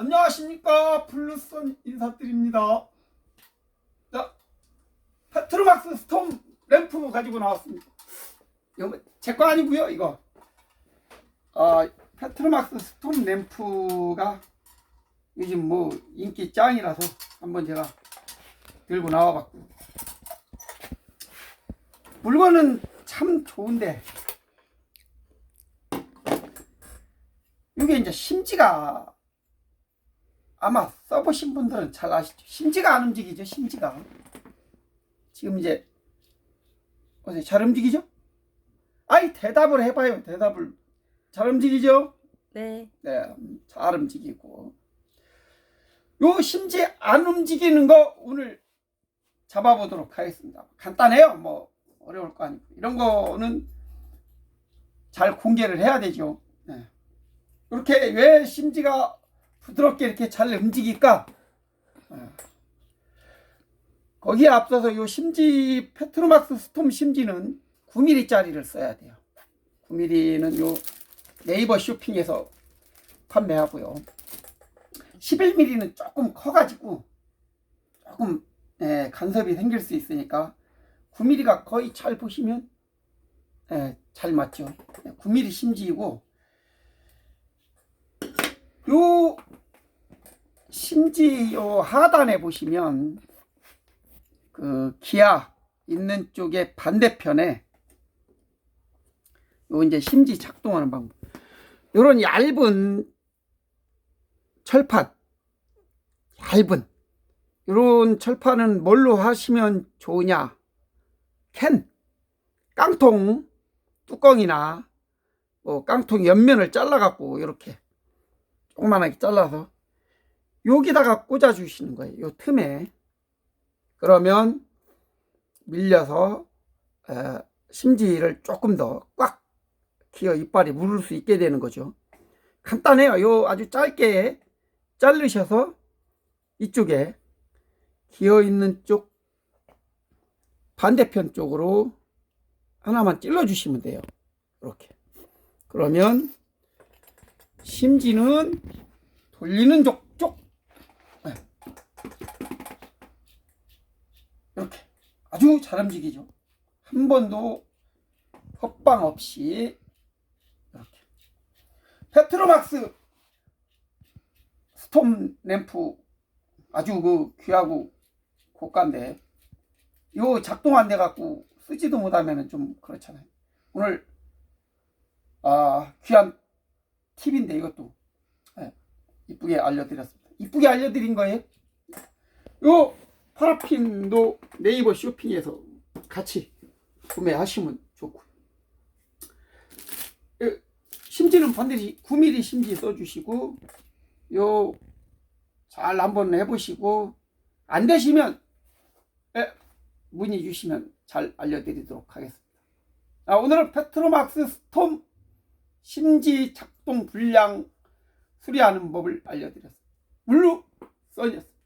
안녕하십니까? 블루선 인사드립니다. 자 페트로막스 스톰 램프 가지고 나왔습니다. 이거 제 거 아니고요 이거. 아 페트로막스 스톰 램프가 요즘 뭐 인기 짱이라서 한번 제가 들고 나와봤고. 물건은 참 좋은데 이게 이제 심지가 아마 써보신 분들은 잘 아시죠. 심지가 안 움직이죠. 심지가 지금 이제 어제 잘 움직이죠? 아이 대답을 해봐요. 대답을 잘 움직이죠? 네. 네, 음, 잘 움직이고 요 심지 안 움직이는 거 오늘 잡아보도록 하겠습니다. 간단해요. 뭐 어려울 거 아니고 이런 거는 잘 공개를 해야 되죠. 네. 이렇게 왜 심지가 부드럽게 이렇게 잘 움직일까? 네. 거기에 앞서서 요 심지 페트로막스 스톰 심지는 9mm짜리를 써야 돼요. 9mm는 요 네이버 쇼핑에서 판매하고요. 11mm는 조금 커가지고 조금 예, 간섭이 생길 수 있으니까 9mm가 거의 잘 보시면 예, 잘 맞죠. 9mm 심지이고 요 심지 요 하단에 보시면 그 기아 있는 쪽에 반대편에 요 이제 심지 작동하는 방법. 요런 얇은 철판 얇은 요런 철판은 뭘로 하시면 좋으냐? 캔 깡통 뚜껑이나 뭐 깡통 옆면을 잘라 갖고 이렇게 조그만하게 잘라서 여기다가 꽂아 주시는 거예요. 요 틈에 그러면 밀려서 에, 심지를 조금 더꽉 기어 이빨이 물을 수 있게 되는 거죠. 간단해요. 요 아주 짧게 자르셔서 이쪽에 기어 있는 쪽 반대편 쪽으로 하나만 찔러 주시면 돼요. 이렇게. 그러면 심지는 돌리는 쪽, 쪽. 네. 이렇게. 아주 잘 움직이죠. 한 번도 헛방 없이 이렇게. 페트로막스 스톰 램프 아주 그 귀하고 고가인데 요 작동 안 돼 갖고 쓰지도 못하면은 좀 그렇잖아요. 오늘 아 귀한 팁인데 이것도 예, 이쁘게 알려드렸습니다. 이쁘게 알려드린 거예요. 요 파라핀도 네이버 쇼핑에서 같이 구매하시면 좋고 요 심지는 반드시 9mm 심지 써주시고 요 잘 한번 해보시고 안 되시면 예, 문의 주시면 잘 알려드리도록 하겠습니다. 아, 오늘은 페트로막스 스톰 심지 작동 불량 수리하는 법을 알려드렸습니다. 물루 써졌습니다.